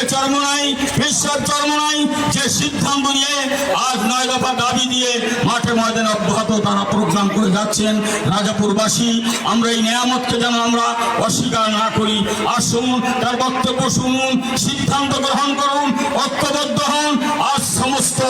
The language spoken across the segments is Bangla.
মুখে চর্ম নাই বিশ্বের চর্ম নাই, যে সিদ্ধান্ত নিয়ে আজ নয় দফা দাবি দিয়ে মাঠে ময়দান অব্যাহত তারা প্রোগ্রাম করে যাচ্ছেন রাজাপুরবাসী। আমরা এই নিয়ামতকে যেন আমরা অস্বীকার না করি। আসুন, তার বক্তব্য শুনুন, সিদ্ধান্ত গ্রহণ করুন, ঐক্যবদ্ধ হন। সমস্ত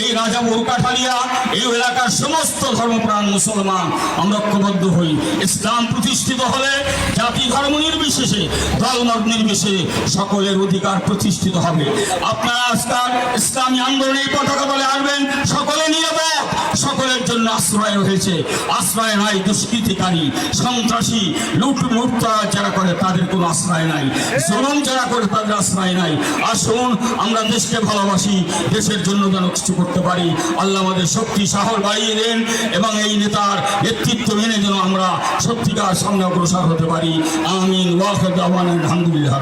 এই রাজাপুর কাঠালিয়া এই এলাকার সমস্ত ধর্মপ্রাণ মুসলমান আমরা ঐক্যবদ্ধ হই। ইসলাম প্রতিষ্ঠিত হলে জাতি ধর্ম নির্বিশেষে দলমত নির্বিশেষে সকলের অধিকার প্রতিষ্ঠিত হবে। আপনারা আজকাল ইসলামী আন্দোলনে পতাকা বলে আসবেন সকলে নিরাপদ, সকলের জন্য আশ্রয় হয়েছে আশ্রয় নাই দুষ্কৃতিকারী, সন্ত্রাসী, লুট লুটতা যারা করে তাদের কোনো আশ্রয় নাই। জুলুম যারা করে তাদের আশ্রয় নাই। আসুন, আমরা দেশকে ভালোবাসি, দেশের জন্য যেন কিছু করতে পারি। আল্লাহ আমাদের শক্তি সাহস বাড়িয়ে দেন এবং এই নেতার নেতৃত্ব মেনে যেন আমরা সত্যিকার সামনে অগ্রসর হতে পারি। আমিন। আলহামদুলিল্লাহ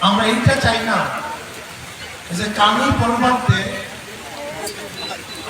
আমরা এইটা চাই না যে কানুন পরবর্তে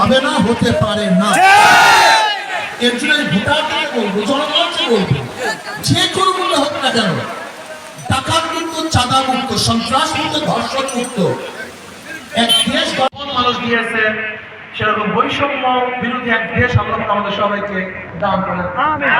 হবে না হতে পারে না। এর জন্য ভোটারকে বলব জনগণকে বলব যে কোনো মূল্য হোক না কেন ডাকাত মুক্ত চাঁদা মুক্ত সন্ত্রাস মুক্ত ধর্ষণ মুক্ত এক দেশ গঠন মানুষ দিয়েছে সেরকম বৈষম্য বিরোধী এক দেশ আল্লাহ আমাদের সবাইকে দান করেন আমিন।